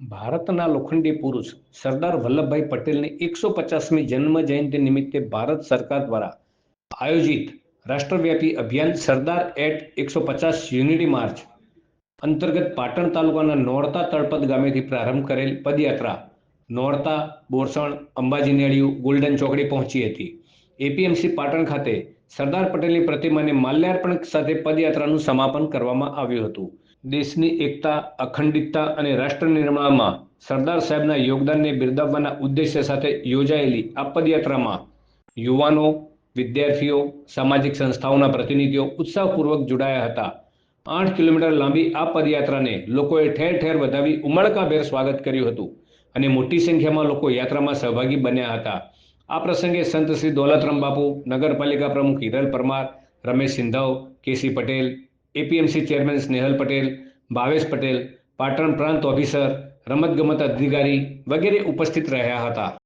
ભારતના લોખંડી પુરુષ સરદાર વલ્લભભાઈ પટેલની એકસો પચાસમી જન્મ જયંતિ નિમિત્તે ભારત સરકાર દ્વારા આયોજિત રાષ્ટ્રવ્યાપી અભિયાન સરદાર એટ એકસો પચાસ યુનિટી માર્ચ અંતર્ગત પાટણ તાલુકાના નોરતા તળપદ ગામેથી પ્રારંભ કરેલ પદયાત્રા નોરતા, બોરસણ, અંબાજી નેળિયું, ગોલ્ડન ચોકડી પહોંચી હતી. એપીએમસી પાટણ ખાતે સરદાર પટેલની પ્રતિમાને માલ્યાર્પણ સાથે પદયાત્રાનું સમાપન કરવામાં આવ્યું હતું. દેશની એકતા, અખંડિતતા અને રાષ્ટ્ર નિર્માણમાં સરદાર સાહેબના યોગદાનને બિરદાવવાના ઉદ્દેશ્ય સાથે યોજાયેલી આ પદયાત્રામાં યુવાનો, વિદ્યાર્થીઓ, સામાજિક સંસ્થાઓના પ્રતિનિધિઓ ઉત્સાહપૂર્વક જોડાયા હતા. આઠ કિલોમીટર લાંબી આ પદયાત્રાને લોકોએ ઠેર ઠેર વધાવી ઉમળકાભેર સ્વાગત કર્યું હતું અને મોટી સંખ્યામાં લોકો યાત્રામાં સહભાગી બન્યા હતા. આ પ્રસંગે સંત શ્રી દોલતરામ બાપુ, નગરપાલિકા પ્રમુખ Hiral Parmar, Ramesh Sindhav KC Patel APMC chairman Snehal Patel Bhavesh Patel Patan પ્રાંત ઓફિસર રમતગમત અધિકારી વગેરે ઉપસ્થિત રહ્યા હતા.